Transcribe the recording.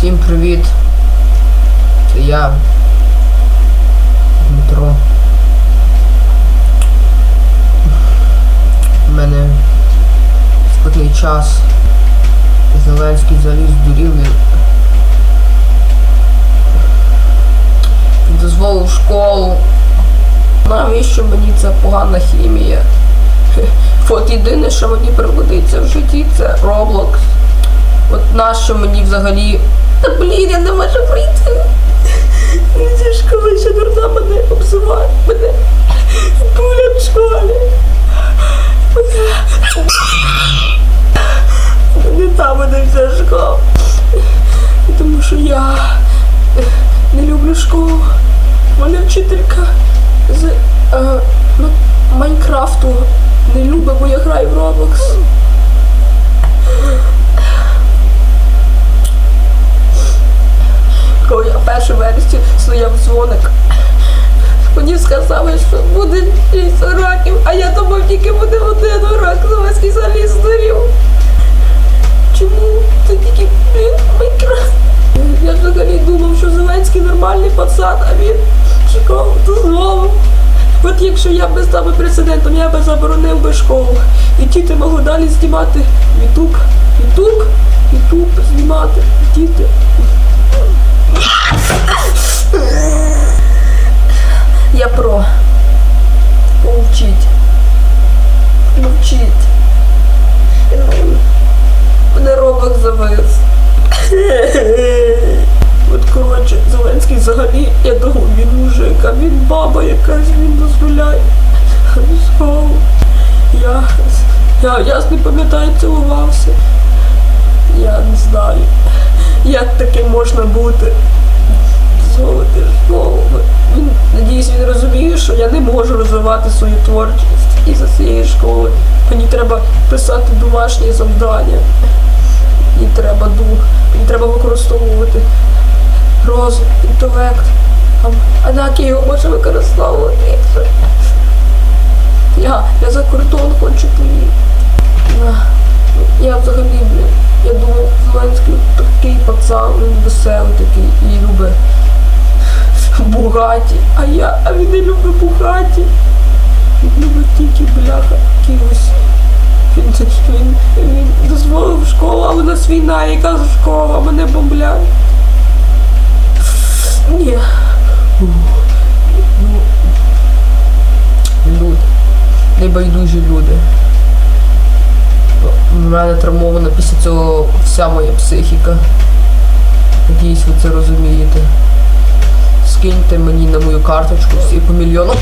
Всім привіт. Це я. Дмитро. У мене складний час. Зеленський заліз дурів. Він дозволив школу. Навіщо мені ця погана хімія? От єдине, що мені пригодиться в житті, це Roblox. От нащо мені взагалі. Та блін, я не можу прийти. Ця школа ще дурна мене обзиває. Мене буля в школі. Не та мене вся школа. Тому що я не люблю школу. Мене вчителька з е, ну, Майнкрафту не любить, бо я граю в Roblox. Стояв дзвоник. Мені сказали, що буде 6 років, а я думав, тільки буде один урок, Зеленський заліз здурів. Чому? Це тільки блін, Майнкрафт. Я взагалі думав, що Зеленський нормальний пацан, а він школу дозволив. От якщо я би став президентом, я би заборонив би школу. І діти могли далі знімати Ютуб, Мовчіть. Мене робок завис. От коротше, Зеленський взагалі, я думав, він мужик, а він баба якась, він дозволяє. Я, я, я не пам'ятаю, цілувався. Я не знаю, як таке можна бути. Дозволити школу. Він, надіюсь, він розуміє, що я не можу розвивати свою творчість цієї школи. Мені треба писати домашні завдання. І треба дух, мені треба використовувати розум, інтелект. А, а на який його може використовувати? Я, я за кордон хочу поїхати. Я, я взагалі, я думав, Зеленський такий пацан, він веселий такий і любить Бугаті. А я, а він не любить Бугаті. Любить бляха, якихось. Він, він, він дозволив школу, але у нас війна, яка школа, мене бомблять. Ні. Ну, люди. Небайдужі люди. У мене травмована після цього вся моя психіка. Надіюсь, ви це розумієте. Скиньте мені на мою карточку всі по мільйону.